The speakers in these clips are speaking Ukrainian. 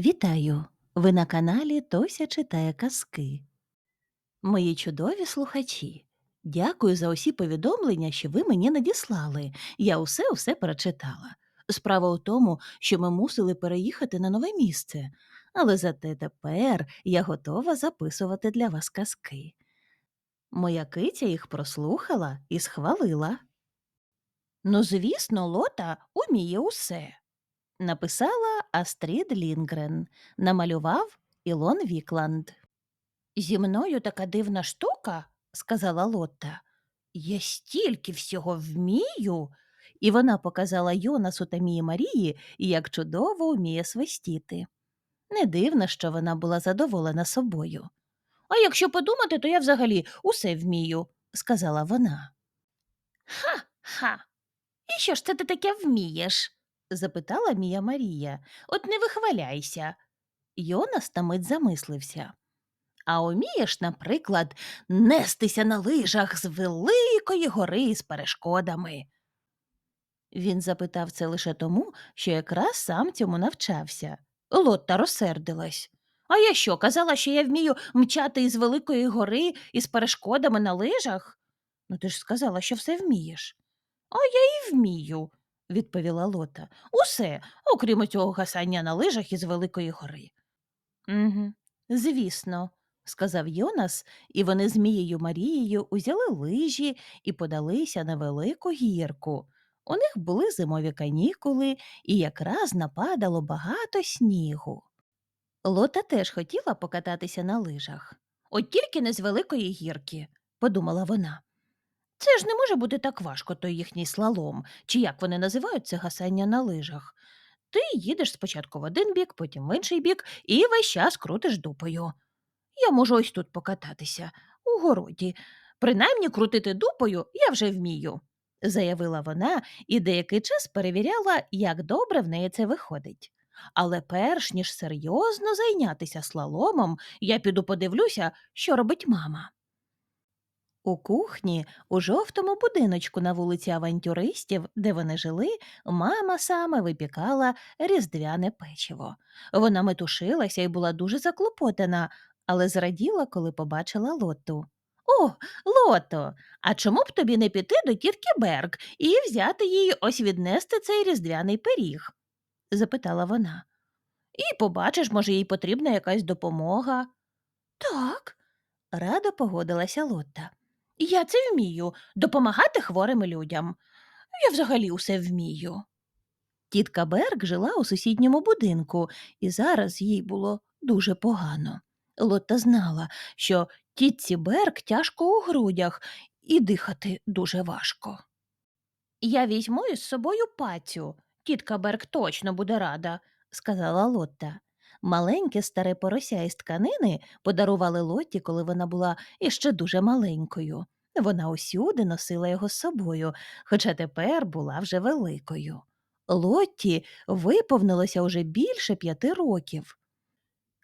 Вітаю! Ви на каналі Тося читає казки. Мої чудові слухачі. Дякую за усі повідомлення, що ви мені надіслали. Я усе усе прочитала. Справа у тому, що ми мусили переїхати на нове місце, але зате тепер я готова записувати для вас казки. Моя киця їх прослухала і схвалила. Ну, звісно, Лота уміє усе написала Астрід Лінгрен, намалював Ілон Вікланд. Зі мною така дивна штука, сказала Лотта. Я стільки всього вмію. І вона показала Йонасу та Мії Марії, як чудово вміє свистіти. Не дивно, що вона була задоволена собою. А якщо подумати, то я взагалі усе вмію, сказала вона. Ха ха. І що ж це ти таке вмієш? Запитала Мія Марія. От не вихваляйся. Йонас на мить замислився. А умієш, наприклад, нестися на лижах з великої гори з перешкодами. Він запитав це лише тому, що якраз сам цьому навчався. Лотта розсердилась. А я що, казала, що я вмію мчати із великої гори із перешкодами на лижах? Ну ти ж сказала, що все вмієш. А я і вмію, відповіла Лота. Усе, окрім цього гасання на лижах із Великої гори. Угу, звісно, сказав Йонас, і вони з Мією Марією узяли лижі і подалися на велику гірку. У них були зимові канікули, і якраз нападало багато снігу. Лота теж хотіла покататися на лижах. От тільки не з великої гірки, подумала вона. Це ж не може бути так важко, той їхній слалом, чи як вони називають це гасання на лижах. Ти їдеш спочатку в один бік, потім в інший бік і весь час крутиш дупою. Я можу ось тут покататися, у городі. Принаймні крутити дупою я вже вмію, заявила вона і деякий час перевіряла, як добре в неї це виходить. Але перш ніж серйозно зайнятися слаломом, я піду подивлюся, що робить мама. У кухні, у жовтому будиночку на вулиці авантюристів, де вони жили, мама саме випікала різдвяне печиво. Вона метушилася і була дуже заклопотана, але зраділа, коли побачила лоту. О, лото, а чому б тобі не піти до тітки Берг і взяти їй ось віднести цей різдвяний пиріг? запитала вона. І побачиш, може, їй потрібна якась допомога. Так, радо погодилася Лотта. Я це вмію допомагати хворим людям. Я взагалі усе вмію. Тітка Берг жила у сусідньому будинку, і зараз їй було дуже погано. Лотта знала, що тітці Берг тяжко у грудях і дихати дуже важко. Я візьму із собою пацю. Тітка Берг точно буде рада, сказала Лотта. Маленьке старе порося із тканини подарували Лотті, коли вона була іще дуже маленькою. Вона усюди носила його з собою, хоча тепер була вже великою. Лотті виповнилося уже більше п'яти років.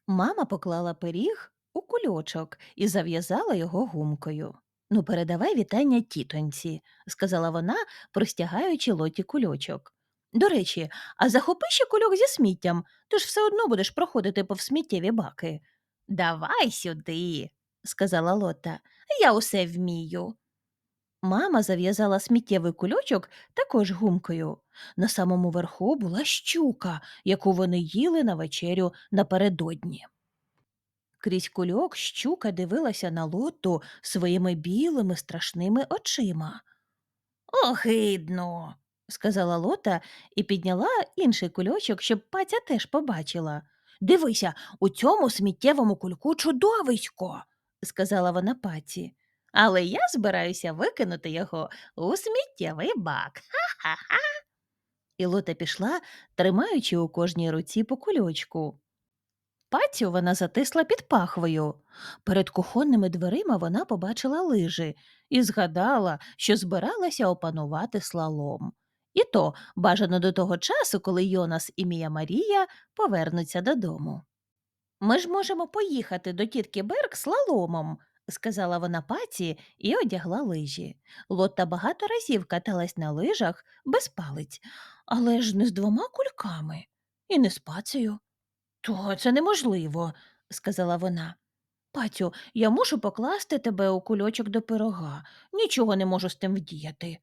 Мама поклала пиріг у кульочок і зав'язала його гумкою. Ну, передавай вітання тітоньці, сказала вона, простягаючи лоті кульочок. До речі, а захопи ще кульок зі сміттям, ти ж все одно будеш проходити повз сміттєві баки. Давай сюди, сказала Лота. Я усе вмію. Мама зав'язала сміттєвий кульочок також гумкою. На самому верху була щука, яку вони їли на вечерю напередодні. Крізь кульок щука дивилася на лоту своїми білими страшними очима. Огидно, сказала Лота і підняла інший кульочок, щоб паця теж побачила. Дивися, у цьому сміттєвому кульку чудовисько, сказала вона паці. Але я збираюся викинути його у сміттєвий бак. Ха-ха-ха. І Лота пішла, тримаючи у кожній руці по кульочку. Пацю вона затисла під пахвою. Перед кухонними дверима вона побачила лижі і згадала, що збиралася опанувати слалом. І то бажано до того часу, коли Йонас і Мія Марія повернуться додому. Ми ж можемо поїхати до тітки Берг слаломом, сказала вона паці і одягла лижі. Лотта багато разів каталась на лижах без палиць, але ж не з двома кульками і не з пацею. То це неможливо, сказала вона. Патю, я мушу покласти тебе у кульочок до пирога. Нічого не можу з тим вдіяти.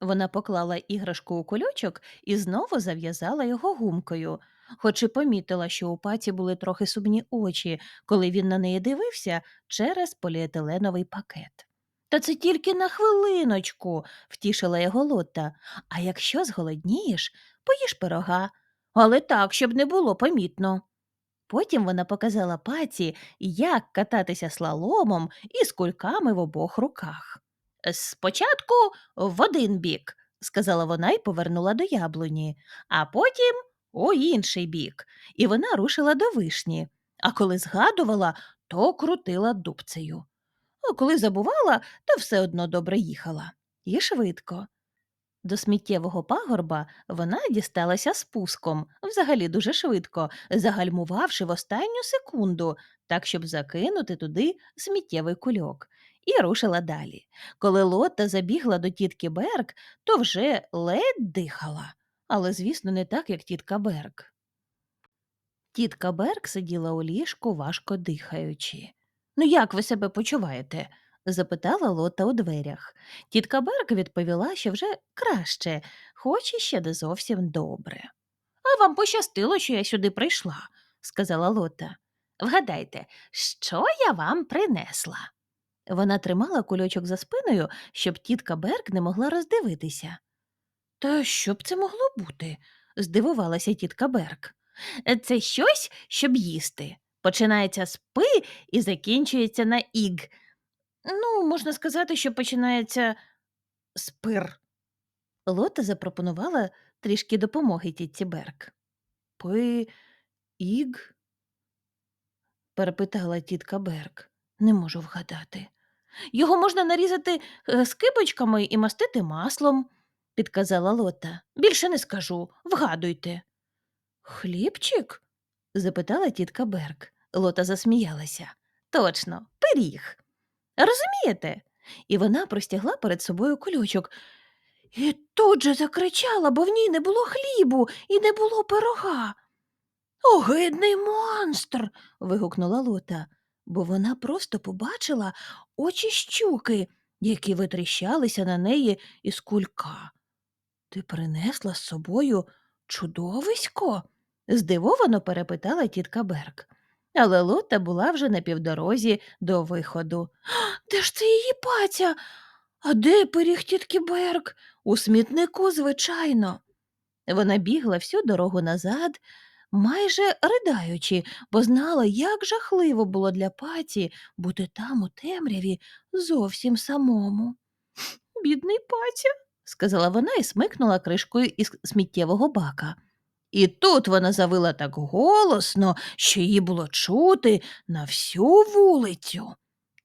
Вона поклала іграшку у кульочок і знову зав'язала його гумкою, хоч і помітила, що у паті були трохи сумні очі, коли він на неї дивився через поліетиленовий пакет. Та це тільки на хвилиночку, втішила його Лотта. А якщо зголоднієш, поїж пирога, але так, щоб не було помітно. Потім вона показала паті, як кататися слаломом із кульками в обох руках. Спочатку в один бік, сказала вона і повернула до яблуні, а потім у інший бік, і вона рушила до вишні. А коли згадувала, то крутила дубцею. А коли забувала, то все одно добре їхала. І швидко. До сміттєвого пагорба вона дісталася спуском, взагалі дуже швидко, загальмувавши в останню секунду, так щоб закинути туди сміттєвий кульок, і рушила далі. Коли Лотта забігла до тітки Берг, то вже ледь дихала, але, звісно, не так, як тітка Берг. Тітка Берг сиділа у ліжку, важко дихаючи. Ну, як ви себе почуваєте? запитала Лота у дверях. Тітка Берг відповіла, що вже краще, хоч і ще не зовсім добре. А вам пощастило, що я сюди прийшла, сказала Лота. Вгадайте, що я вам принесла? Вона тримала кульочок за спиною, щоб тітка Берг не могла роздивитися. Та що б це могло бути? здивувалася тітка Берг. «Е, Це щось, щоб їсти. Починається з пи і закінчується на іг. Ну, можна сказати, що починається з пир. Лота запропонувала трішки допомоги тітці Берг. Пи іг? перепитала тітка Берг. Не можу вгадати. Його можна нарізати е, скибочками і мастити маслом, підказала Лота. Більше не скажу. Вгадуйте. Хлібчик? запитала тітка Берг. Лота засміялася. Точно, пиріг. Розумієте? І вона простягла перед собою кульочок. І тут же закричала, бо в ній не було хлібу і не було пирога. Огидний монстр. вигукнула Лота, бо вона просто побачила очі щуки, які витріщалися на неї із кулька. Ти принесла з собою чудовисько? здивовано перепитала тітка Берг. Але Лота була вже на півдорозі до виходу. Де ж це її паця? А де пиріг тітки Берг? У смітнику, звичайно. Вона бігла всю дорогу назад, майже ридаючи, бо знала, як жахливо було для паті бути там у темряві зовсім самому. Бідний патя, сказала вона і смикнула кришкою із сміттєвого бака. І тут вона завила так голосно, що її було чути на всю вулицю.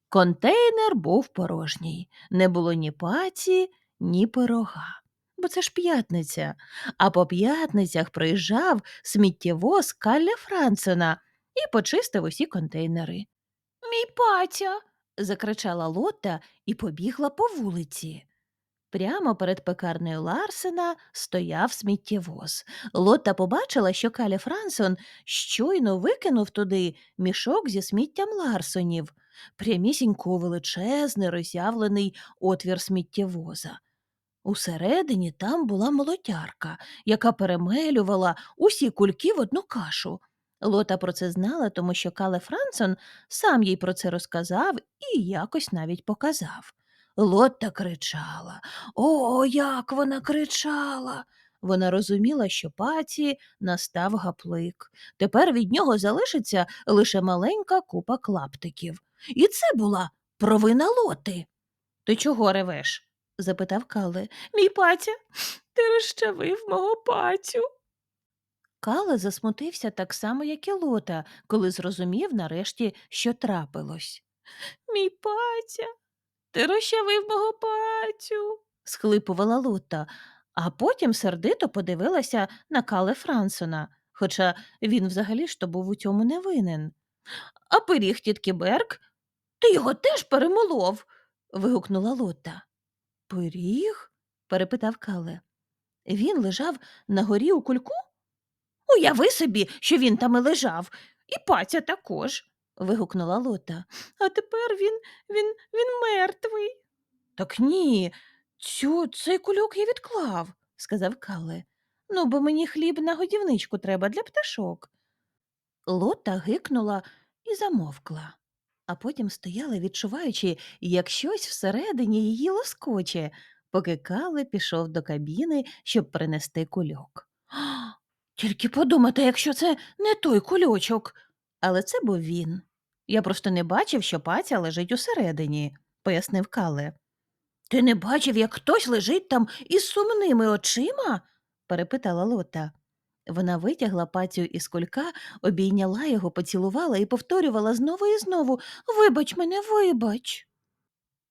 Контейнер був порожній, не було ні паці, ні пирога. Бо це ж п'ятниця, а по п'ятницях приїжджав сміттєвоз Калля Франсена і почистив усі контейнери. Мій патя. закричала Лотта і побігла по вулиці. Прямо перед пекарнею Ларсена стояв сміттєвоз. Лотта побачила, що Каля Франсон щойно викинув туди мішок зі сміттям Ларсонів, прямісінько величезний роззявлений отвір сміттєвоза. Усередині там була молотярка, яка перемелювала усі кульки в одну кашу. Лота про це знала, тому що Кале Франсон сам їй про це розказав і якось навіть показав. Лотта кричала. О, як вона кричала. Вона розуміла, що паті настав гаплик. Тепер від нього залишиться лише маленька купа клаптиків. І це була провина лоти. Ти чого ревеш? Запитав Кале. Мій патя, ти розчавив мого патю. Кале засмутився так само, як і лота, коли зрозумів нарешті, що трапилось. Мій патя, ти розчавив мого патю, схлипувала Лота, а потім сердито подивилася на Кале Франсона, хоча він взагалі ж то був у цьому не винен. А пиріг тітки Берг? Ти його теж перемолов. вигукнула Лота. Пиріг? перепитав Кале. Він лежав на горі у кульку? Уяви собі, що він там і лежав, і паця також. вигукнула Лота. А тепер він, він, він мертвий. Так ні, цю, цей кульок я відклав, сказав Кале. Ну, бо мені хліб на годівничку треба для пташок. Лота гикнула і замовкла, а потім стояла, відчуваючи, як щось всередині її лоскоче, поки Кале пішов до кабіни, щоб принести кульок. «А, Тільки подумати, якщо це не той кульочок. Але це був він. Я просто не бачив, що паця лежить усередині, пояснив Кале. Ти не бачив, як хтось лежить там із сумними очима? перепитала Лота. Вона витягла пацю із кулька, обійняла його, поцілувала і повторювала знову і знову Вибач мене, вибач.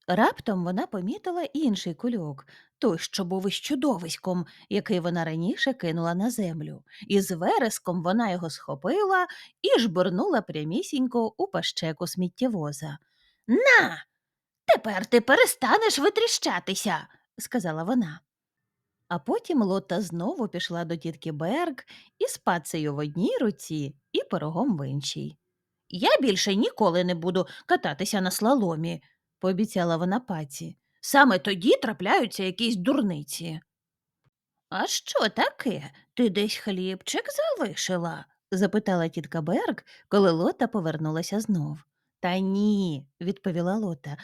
Раптом вона помітила інший кульок, той, що був із чудовиськом, який вона раніше кинула на землю, і з вереском вона його схопила і жбурнула прямісінько у пащеку сміттєвоза. На, тепер ти перестанеш витріщатися, сказала вона. А потім Лота знову пішла до тітки Берг із пацею в одній руці і пирогом в іншій. Я більше ніколи не буду кататися на слаломі, пообіцяла вона паці. Саме тоді трапляються якісь дурниці. А що таке? Ти десь хлібчик залишила? запитала тітка Берг, коли Лота повернулася знов. Та ні, відповіла Лота.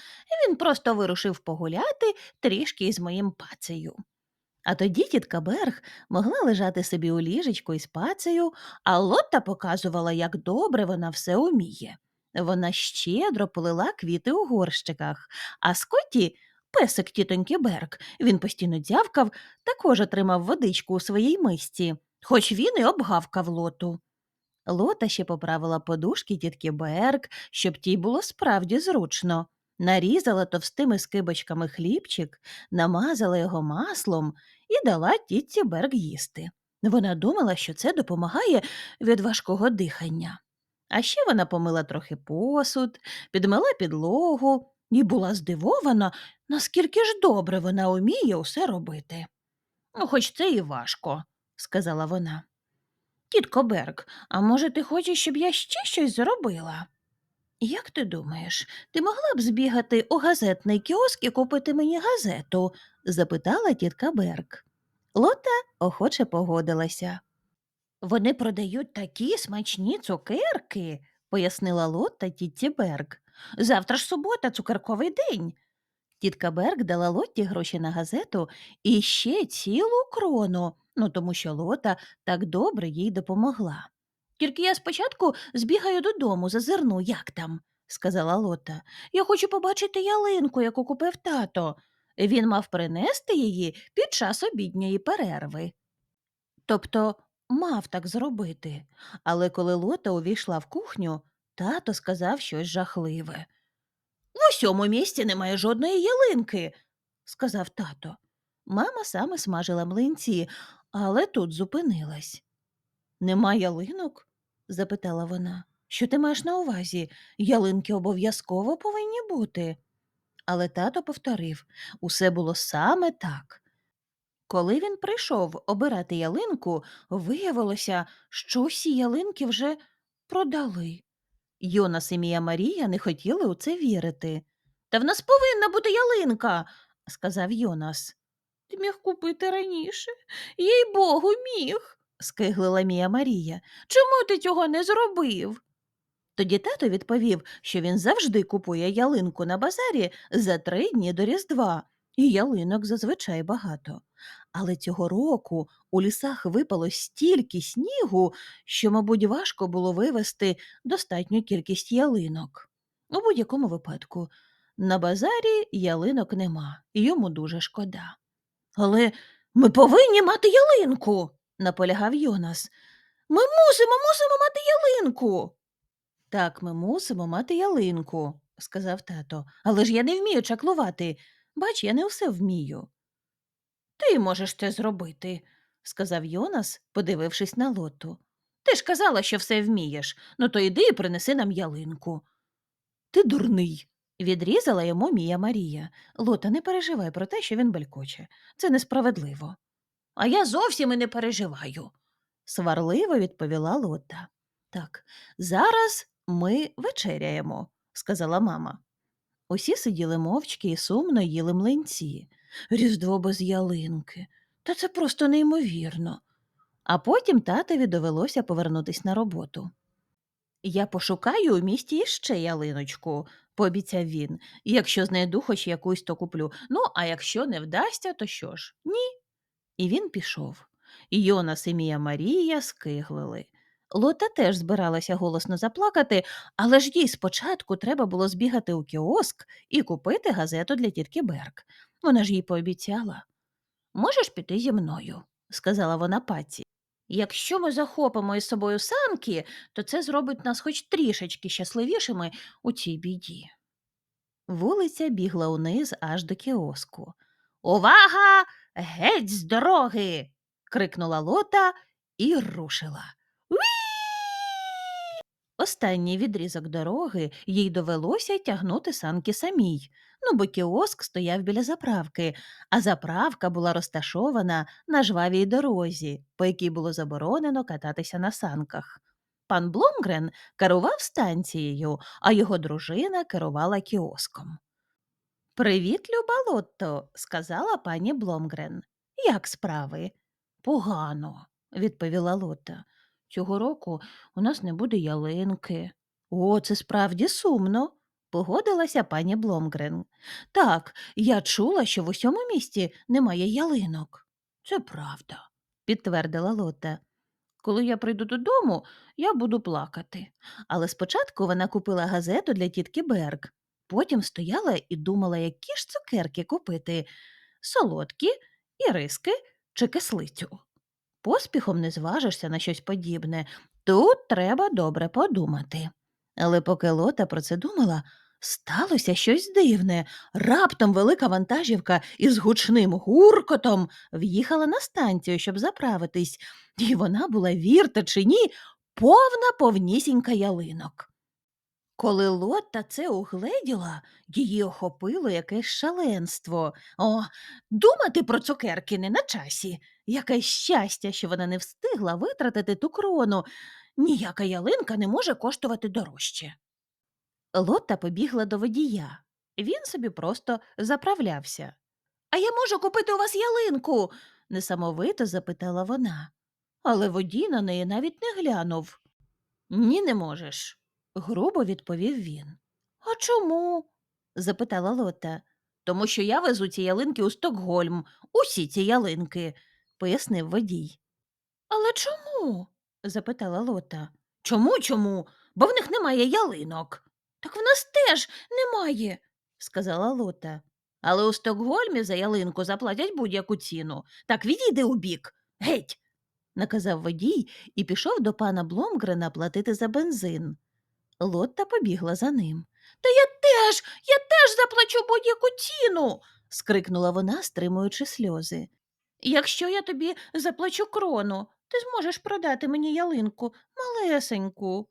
Він просто вирушив погуляти трішки із моїм пацею. А тоді тітка Берг могла лежати собі у ліжечку із пацею, а Лотта показувала, як добре вона все уміє. Вона щедро полила квіти у горщиках, а Скотті, песик тітоньки Берг, він постійно дзявкав, також отримав водичку у своїй мисці, хоч він і обгавкав лоту. Лота ще поправила подушки тітки Берг, щоб тій було справді зручно. Нарізала товстими скибочками хлібчик, намазала його маслом і дала тітці Берг їсти. Вона думала, що це допомагає від важкого дихання. А ще вона помила трохи посуд, підмила підлогу і була здивована, наскільки ж добре вона уміє усе робити. Ну, хоч це і важко, сказала вона. Тітко Берг, а може, ти хочеш, щоб я ще щось зробила? Як ти думаєш, ти могла б збігати у газетний кіоск і купити мені газету? запитала тітка Берг. Лота охоче погодилася. Вони продають такі смачні цукерки, пояснила Лотта тітті Берг. Завтра ж субота, цукерковий день. Тітка Берг дала Лотті гроші на газету і ще цілу крону, ну тому що Лота так добре їй допомогла. Тільки я спочатку збігаю додому, зазирну, як там, сказала Лота. Я хочу побачити ялинку, яку купив тато. Він мав принести її під час обідньої перерви. Тобто мав так зробити. Але коли Лота увійшла в кухню, тато сказав щось жахливе. В усьому місті немає жодної ялинки, сказав тато. Мама саме смажила млинці, але тут зупинилась. Нема ялинок? Запитала вона. Що ти маєш на увазі? Ялинки обов'язково повинні бути. Але тато повторив усе було саме так. Коли він прийшов обирати ялинку, виявилося, що усі ялинки вже продали. Йонас і Мія Марія не хотіли у це вірити. Та в нас повинна бути ялинка, сказав Йонас. Ти міг купити раніше, їй богу, міг, скиглила Мія Марія. Чому ти цього не зробив? Тоді тато відповів, що він завжди купує ялинку на базарі за три дні до Різдва, і ялинок зазвичай багато. Але цього року у лісах випало стільки снігу, що, мабуть, важко було вивезти достатню кількість ялинок. У будь-якому випадку, на базарі ялинок нема, йому дуже шкода. Але ми повинні мати ялинку, наполягав Йонас. Ми мусимо, мусимо мати ялинку. Так, ми мусимо мати ялинку, сказав тато, але ж я не вмію чаклувати. Бач, я не все вмію. Ти можеш це зробити, сказав Йонас, подивившись на лоту. Ти ж казала, що все вмієш, ну то йди і принеси нам ялинку. Ти дурний, відрізала йому Мія Марія. Лота, не переживай про те, що він белькоче. Це несправедливо. А я зовсім і не переживаю, сварливо відповіла Лота. Так, зараз ми вечеряємо, сказала мама. Усі сиділи мовчки і сумно їли млинці. Різдво без ялинки. Та це просто неймовірно. А потім татові довелося повернутись на роботу. Я пошукаю у місті іще ялиночку, пообіцяв він. Якщо знайду хоч якусь, то куплю. Ну, а якщо не вдасться, то що ж? Ні. І він пішов. Йонас і Мія Марія скиглили. Лота теж збиралася голосно заплакати, але ж їй спочатку треба було збігати у кіоск і купити газету для тітки Берк. Вона ж їй пообіцяла. Можеш піти зі мною, сказала вона паці. Якщо ми захопимо із собою санки, то це зробить нас хоч трішечки щасливішими у цій біді. Вулиця бігла униз аж до кіоску. Увага! Геть з дороги. крикнула лота і рушила. Останній відрізок дороги їй довелося тягнути санки самій. Ну, бо кіоск стояв біля заправки, а заправка була розташована на жвавій дорозі, по якій було заборонено кататися на санках. Пан Бломгрен керував станцією, а його дружина керувала кіоском. Привіт, люба Лотто, сказала пані Бломгрен. Як справи? Погано, відповіла Лотта. Цього року у нас не буде ялинки. О, це справді сумно, погодилася пані Бломгрен. Так, я чула, що в усьому місті немає ялинок. Це правда, підтвердила Лотта. Коли я прийду додому, я буду плакати. Але спочатку вона купила газету для тітки Берг. Потім стояла і думала, які ж цукерки купити солодкі, іриски чи кислицю. Поспіхом не зважишся на щось подібне. Тут треба добре подумати. Але поки Лота про це думала, сталося щось дивне. Раптом велика вантажівка із гучним гуркотом в'їхала на станцію, щоб заправитись, і вона була, вірте чи ні, повна повнісінька ялинок. Коли Лотта це угледіла, її охопило якесь шаленство. О, думати про цукерки не на часі. Яке щастя, що вона не встигла витратити ту крону. Ніяка ялинка не може коштувати дорожче. Лотта побігла до водія. Він собі просто заправлявся. А я можу купити у вас ялинку? несамовито запитала вона. Але водій на неї навіть не глянув. Ні, не можеш грубо відповів він. А чому? запитала Лота. Тому що я везу ці ялинки у Стокгольм, усі ці ялинки, пояснив водій. Але чому? запитала Лота. Чому, чому? Бо в них немає ялинок. Так в нас теж немає, сказала Лота. Але у Стокгольмі за ялинку заплатять будь-яку ціну. Так відійди у бік. Геть. наказав водій і пішов до пана Бломгрена платити за бензин. Лотта побігла за ним. Та я теж, я теж заплачу будь-яку ціну. скрикнула вона, стримуючи сльози. Якщо я тобі заплачу крону, ти зможеш продати мені ялинку малесеньку.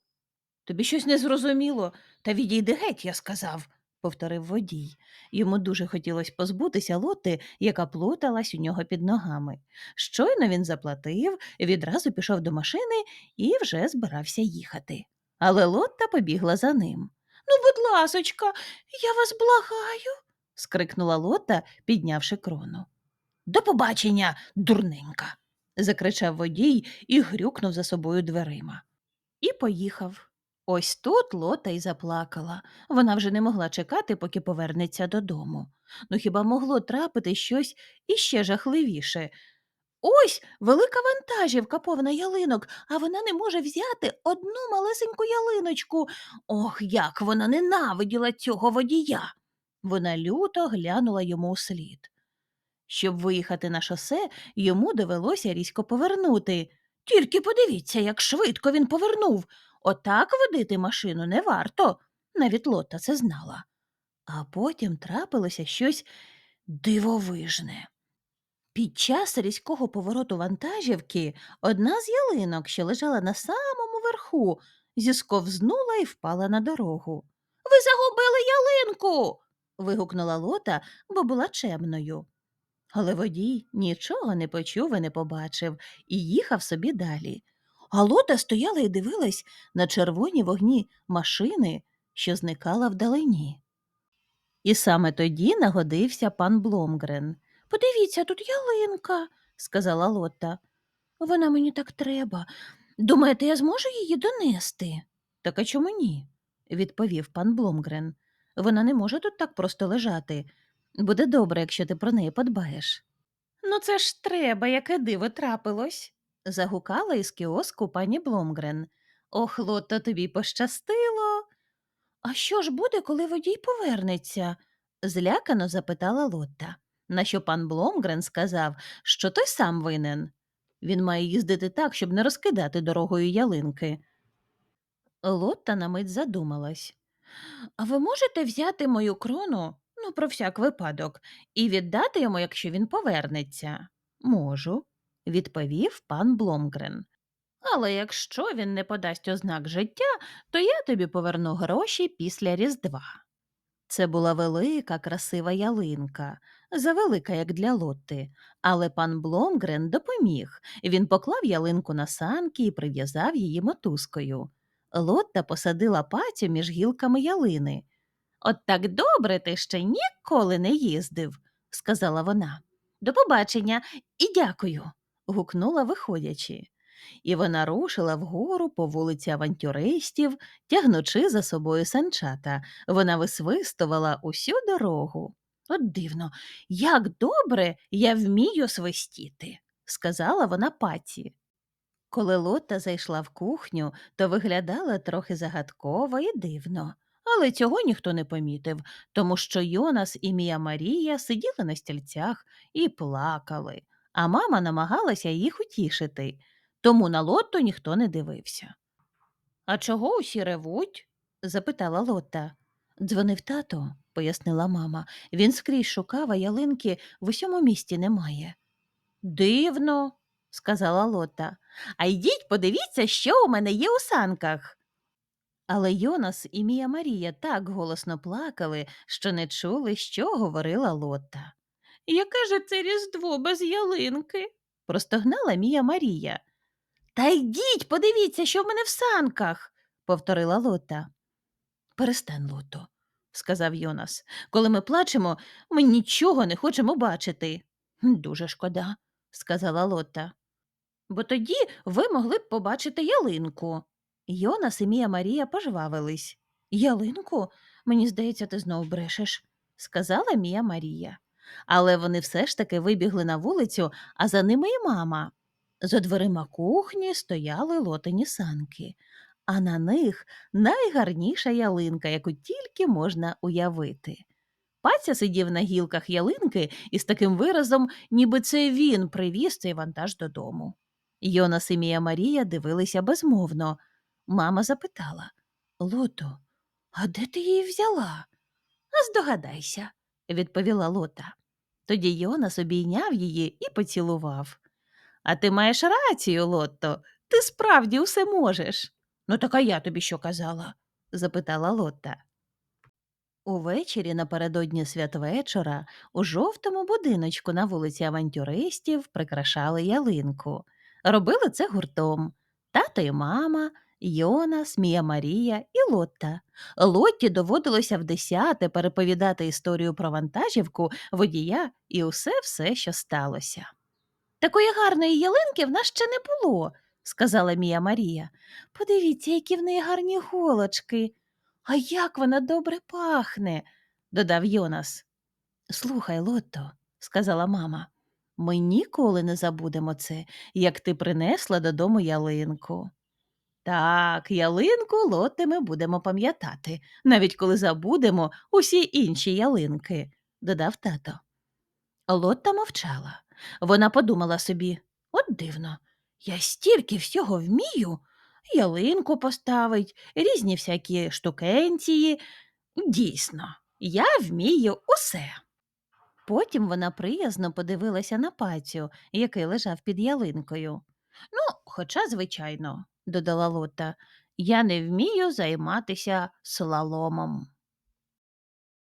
Тобі щось не зрозуміло, та відійди геть, я сказав, повторив водій. Йому дуже хотілося позбутися лоти, яка плуталась у нього під ногами. Щойно він заплатив, відразу пішов до машини і вже збирався їхати але Лотта побігла за ним. Ну, будь ласочка, я вас благаю, скрикнула Лотта, піднявши крону. До побачення, дурненька, закричав водій і грюкнув за собою дверима. І поїхав. Ось тут Лота й заплакала. Вона вже не могла чекати, поки повернеться додому. Ну хіба могло трапити щось іще жахливіше, Ось велика вантажівка повна ялинок, а вона не може взяти одну малесеньку ялиночку. Ох, як вона ненавиділа цього водія. Вона люто глянула йому слід. Щоб виїхати на шосе, йому довелося різко повернути. Тільки подивіться, як швидко він повернув. Отак водити машину не варто. Навіть Лота це знала. А потім трапилося щось дивовижне. Під час різкого повороту вантажівки одна з ялинок, що лежала на самому верху, зісковзнула і впала на дорогу. Ви загубили ялинку. вигукнула лота, бо була чемною. Але водій нічого не почув і не побачив і їхав собі далі. А Лота стояла і дивилась на червоні вогні машини, що зникала вдалині. І саме тоді нагодився пан Бломгрен. Подивіться, тут ялинка, сказала Лотта. Вона мені так треба. Думаєте, я зможу її донести? Так а чому ні? відповів пан Бломгрен. Вона не може тут так просто лежати. Буде добре, якщо ти про неї подбаєш. Ну, це ж треба, яке диво трапилось. загукала із кіоску пані Бломгрен. Ох, Лотто, тобі пощастило. А що ж буде, коли водій повернеться? злякано запитала Лотта. На що пан Бломгрен сказав, що той сам винен. Він має їздити так, щоб не розкидати дорогою ялинки. Лотта на мить задумалась. А ви можете взяти мою крону, ну, про всяк випадок, і віддати йому, якщо він повернеться? Можу, відповів пан Бломгрен. Але якщо він не подасть ознак життя, то я тобі поверну гроші після Різдва. Це була велика, красива ялинка, завелика, як для Лотти, але пан Бломгрен допоміг. Він поклав ялинку на санки і прив'язав її мотузкою. Лотта посадила патю між гілками ялини. От так добре ти ще ніколи не їздив, сказала вона. До побачення і дякую. гукнула, виходячи. І вона рушила вгору по вулиці авантюристів, тягнучи за собою санчата. Вона висвистувала усю дорогу. От дивно, як добре я вмію свистіти, сказала вона паці. Коли Лотта зайшла в кухню, то виглядала трохи загадково і дивно. Але цього ніхто не помітив, тому що Йонас і Мія Марія сиділи на стільцях і плакали, а мама намагалася їх утішити, тому на Лотту ніхто не дивився. А чого усі ревуть? запитала Лотта. Дзвонив тато, пояснила мама. Він скрізь шукав, а ялинки в усьому місті немає. Дивно, сказала Лотта. А йдіть, подивіться, що у мене є у санках. Але Йонас і Мія Марія так голосно плакали, що не чули, що говорила Лотта. Яке же це різдво без ялинки? простогнала Мія Марія. Та йдіть, подивіться, що в мене в санках, повторила Лотта. Перестань, Лото, сказав Йонас. Коли ми плачемо, ми нічого не хочемо бачити. Дуже шкода, сказала Лотта. Бо тоді ви могли б побачити ялинку. Йонас і Мія Марія пожвавились. Ялинку? Мені здається, ти знов брешеш, сказала Мія Марія. Але вони все ж таки вибігли на вулицю, а за ними і мама. За дверима кухні стояли лотині санки, а на них найгарніша ялинка, яку тільки можна уявити. Паця сидів на гілках ялинки із таким виразом, ніби це він привіз цей вантаж додому. Йонас і Мія Марія дивилися безмовно. Мама запитала Лото, а де ти її взяла? А здогадайся, відповіла Лота. Тоді Йонас обійняв її і поцілував. А ти маєш рацію, Лотто, ти справді усе можеш. Ну, так а я тобі що казала? запитала Лотта. Увечері напередодні святвечора у жовтому будиночку на вулиці авантюристів прикрашали ялинку. Робили це гуртом тато і мама, Йонас, Мія Марія і Лотта. Лотті доводилося в десяте переповідати історію про вантажівку, водія і усе все, що сталося. Такої гарної ялинки в нас ще не було, сказала Мія Марія. Подивіться, які в неї гарні голочки. А як вона добре пахне, додав Йонас. Слухай, Лотто, сказала мама, ми ніколи не забудемо це, як ти принесла додому ялинку. Так, ялинку Лотте ми будемо пам'ятати, навіть коли забудемо усі інші ялинки, додав тато. Лотта мовчала. Вона подумала собі от дивно, я стільки всього вмію. Ялинку поставить, різні всякі штукенції. Дійсно, я вмію усе. Потім вона приязно подивилася на пацю, який лежав під ялинкою. Ну, хоча, звичайно, додала Лота, я не вмію займатися слаломом.